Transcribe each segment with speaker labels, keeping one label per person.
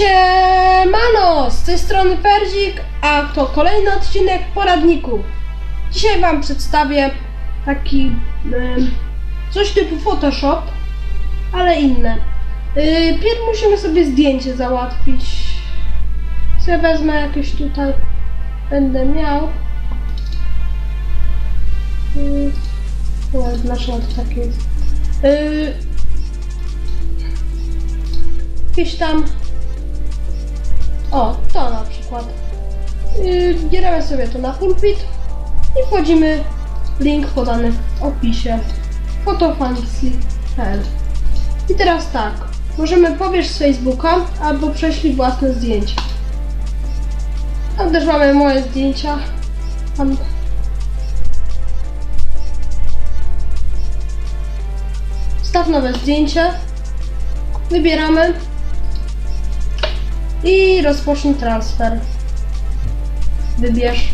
Speaker 1: Siemano! Z tej strony Ferdzik, a to kolejny odcinek poradniku. Dzisiaj Wam przedstawię taki coś typu Photoshop, ale inne. Yy, Pierw musimy sobie zdjęcie załatwić. Ja wezmę jakieś tutaj będę miał. Yy, no, takie jest? Yy, jakieś tam o, to na przykład. Yy, bierzemy sobie to na pulpit i wchodzimy link podany w opisie fotofancy.pl I teraz tak, możemy pobierz z Facebooka albo prześlij własne zdjęcie. Tam też mamy moje zdjęcia. Tam Staw nowe zdjęcie. Wybieramy i rozpocznij transfer. Wybierz.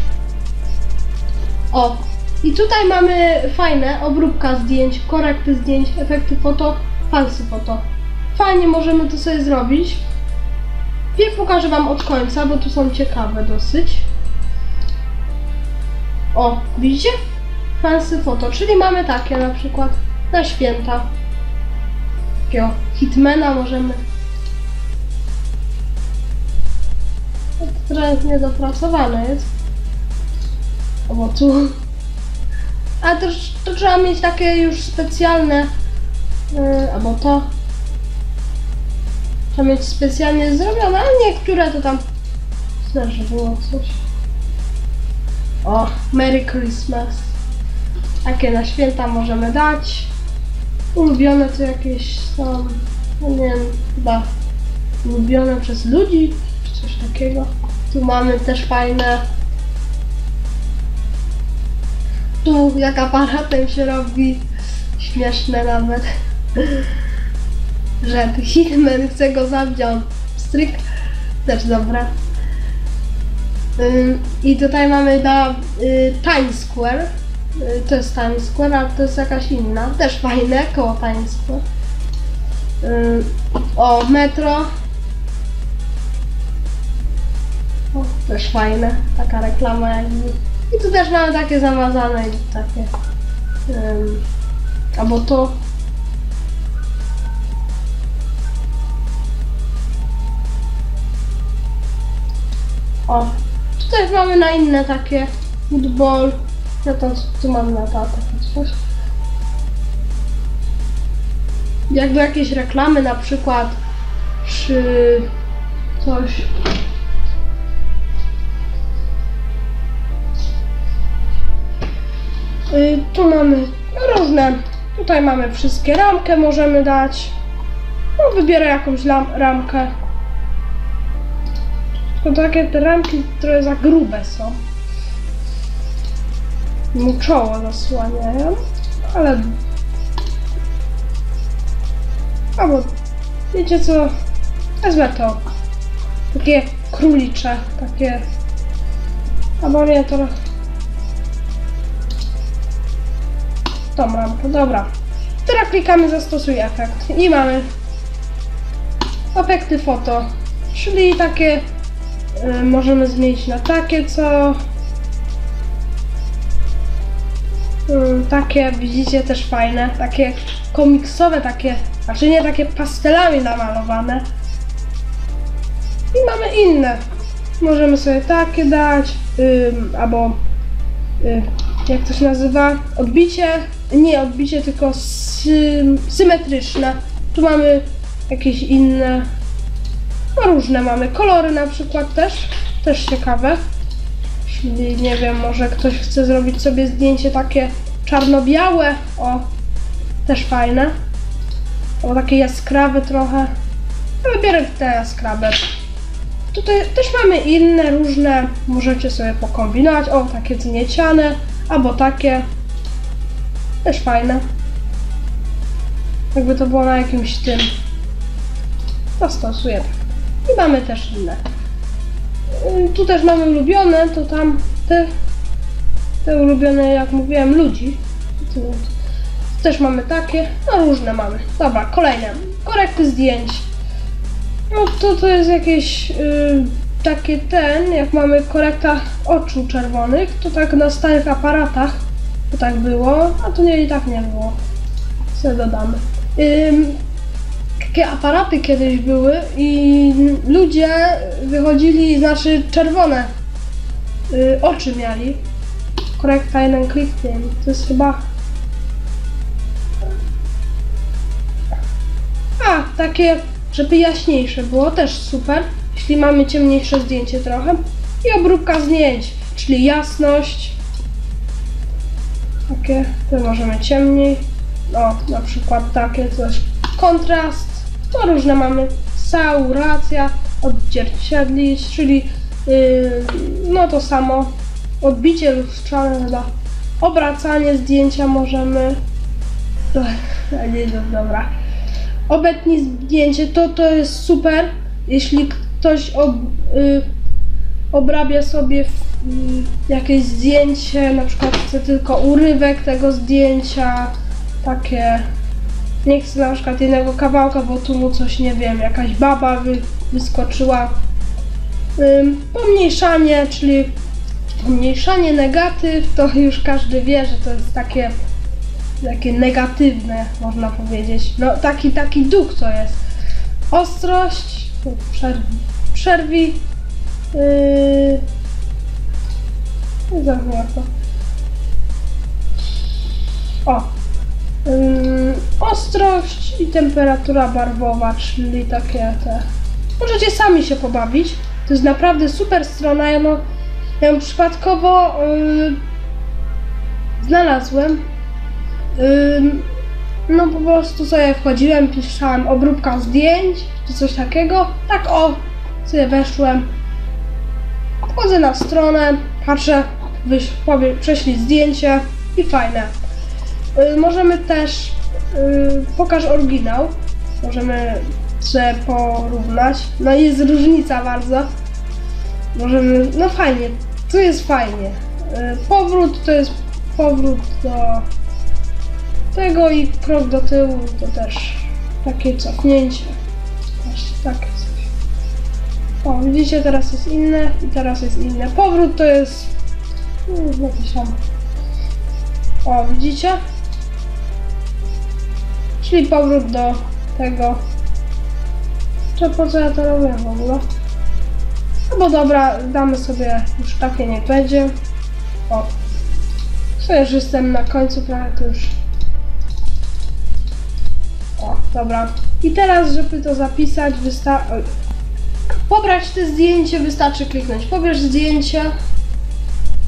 Speaker 1: O, i tutaj mamy fajne obróbka zdjęć, korekty zdjęć, efekty foto, fancy foto. Fajnie możemy to sobie zrobić. Pierw pokażę Wam od końca, bo tu są ciekawe dosyć. O, widzicie? Fancy foto, czyli mamy takie na przykład na święta. Takiego hitmana możemy To trochę niedopracowane jest. O, bo tu. A to, to trzeba mieć takie już specjalne. Yy, albo to. Trzeba mieć specjalnie zrobione, a niektóre to tam. Znaczy było coś. O, Merry Christmas. Takie na święta możemy dać. Ulubione to jakieś są. No nie wiem, chyba ulubione przez ludzi czy coś takiego. Tu mamy też fajne. Tu jak aparatem się robi. Śmieszne nawet. Że Hitman chce go zabić, a stryk. Też dobre. Ym, I tutaj mamy na y, Times Square. Y, to jest Times Square, a to jest jakaś inna. Też fajne, koło Times Square. O, metro. Też fajne, taka reklama jakby. I tu też mamy takie zamazane i takie. Um, albo to. O, tu też mamy na inne takie football. Ja tam tu mam na ta coś. Jakby jakieś reklamy na przykład czy coś tu mamy różne. Tutaj mamy wszystkie ramkę, możemy dać. No, wybierę jakąś ramkę. Tylko takie te ramki trochę za grube są. Mu czoło zasłaniają, ale. Albo wiecie co? Wezmę to. Takie królicze, takie. Albo nie, to tą rampę, dobra. Teraz klikamy zastosuj efekt i mamy efekty foto, czyli takie y, możemy zmienić na takie, co y, takie, widzicie, też fajne, takie komiksowe, takie, znaczy nie takie pastelami namalowane. I mamy inne. Możemy sobie takie dać, y, albo y, jak to się nazywa? Odbicie, nie odbicie, tylko sy symetryczne. Tu mamy jakieś inne, no różne mamy. Kolory na przykład też, też ciekawe. Czyli nie wiem, może ktoś chce zrobić sobie zdjęcie takie czarno-białe, o, też fajne. O, takie jaskrawe trochę. Ja wybierę te jaskrawe. Tutaj też mamy inne, różne, możecie sobie pokombinować. O, takie znieciane, albo takie. Też fajne. Jakby to było na jakimś tym. Zastosuję tak. I mamy też inne. Y, Tu też mamy ulubione, to tam te, te ulubione, jak mówiłem, ludzi. Też mamy takie, no różne mamy. Dobra, kolejne. Korekty zdjęć. No to to jest jakieś y, takie ten, jak mamy korekta oczu czerwonych, to tak na starych aparatach to tak było, a to nie i tak nie było. Co dodamy. Ym, takie aparaty kiedyś były i ludzie wychodzili, znaczy czerwone y, oczy mieli. Korekta jeden kliknięć. To jest chyba A, takie, żeby jaśniejsze było, też super. Jeśli mamy ciemniejsze zdjęcie trochę. I obróbka zdjęć, czyli jasność. Takie, to możemy ciemniej. O, na przykład takie coś. Kontrast, to różne mamy. Sauracja, odzwierciedlić, czyli yy, no to samo. Odbicie lustrzane chyba. Obracanie zdjęcia możemy. Nie, no dobra. Obetnij zdjęcie, to to jest super. Jeśli ktoś ob, y, obrabia sobie jakieś zdjęcie, na przykład chce tylko urywek tego zdjęcia, takie. Nie chcę na przykład jednego kawałka, bo tu mu coś nie wiem, jakaś baba wy, wyskoczyła. Ym, pomniejszanie, czyli pomniejszanie negatyw, to już każdy wie, że to jest takie takie negatywne, można powiedzieć. No taki, taki duch to jest. Ostrość, przerwi, przerwi yy, jak to. O, yy, ostrość i temperatura barwowa, czyli takie te. Możecie sami się pobawić. To jest naprawdę super strona. Ja, no, ja ją przypadkowo znalazłem Ym, no po prostu sobie wchodziłem, pisałem obróbka zdjęć, czy coś takiego. Tak o, sobie weszłem. Wchodzę na stronę, patrzę, wyś, powie, prześlij zdjęcie i fajne. Yy, możemy też, yy, pokaż oryginał, możemy sobie porównać. No jest różnica bardzo. Możemy, no fajnie, tu jest fajnie. Yy, powrót to jest powrót do tego i krok do tyłu to też takie cofnięcie. Właśnie takie coś. O, widzicie, teraz jest inne i teraz jest inne. Powrót to jest jakiś tam. O, widzicie? Czyli powrót do tego. Czy po co ja to robię w ogóle? No bo dobra, damy sobie już takie nie będzie. O. Co już jestem na końcu prawie już o, dobra. I teraz, żeby to zapisać, wystarczy... Pobrać te zdjęcie, wystarczy kliknąć. Pobierz zdjęcie,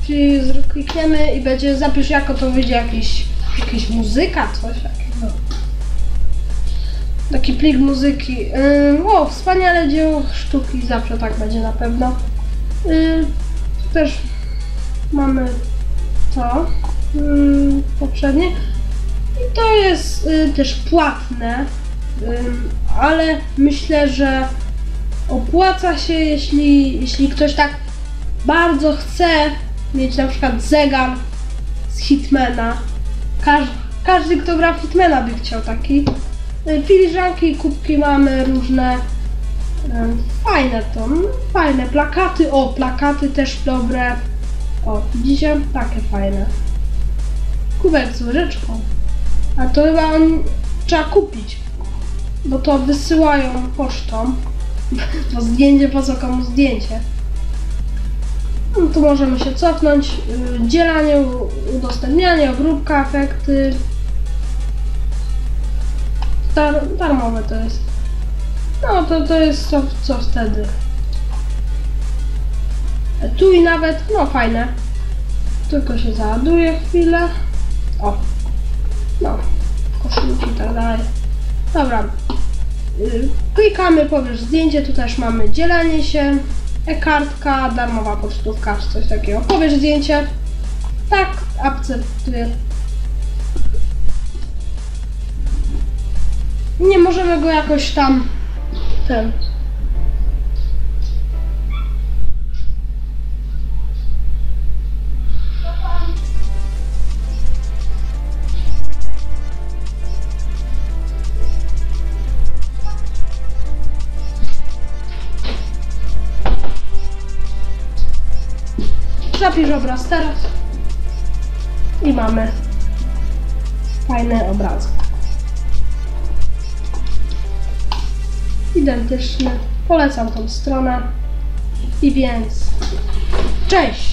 Speaker 1: czyli klikniemy i będzie zapisz jako to wyjdzie jakiś, jakiś muzyka, coś takiego. Taki plik muzyki. Yy, o, wspaniale dzieło sztuki, zawsze tak będzie na pewno. Yy, też mamy to yy, poprzednie. I to jest y, też płatne, y, ale myślę, że opłaca się, jeśli, jeśli ktoś tak bardzo chce mieć na przykład zegar z Hitmana. Każ, każdy, kto gra w Hitmana by chciał taki. Y, filiżanki kubki mamy różne. Fajne to, fajne. Plakaty, o, plakaty też dobre. O, widzicie? Takie fajne. Kubek z łyżeczką. A to chyba on trzeba kupić. Bo to wysyłają pocztą. Bo zdjęcie, po co komu zdjęcie? No, tu możemy się cofnąć. Y, dzielanie, udostępnianie, obróbka, efekty. Dar, darmowe to jest. No to, to jest co, co wtedy. Tu i nawet, no fajne. Tylko się załaduje chwilę. O, no, koszulki i tak dalej. Dobra. Y, klikamy, powiesz zdjęcie, tu też mamy dzielenie się, e-kartka, darmowa pocztówka, czy coś takiego. Powiesz zdjęcie. Tak, akceptuję. Nie możemy go jakoś tam ten Zapisz obraz teraz. I mamy fajny obrazek. Identyczny. Polecam tą stronę. I więc cześć!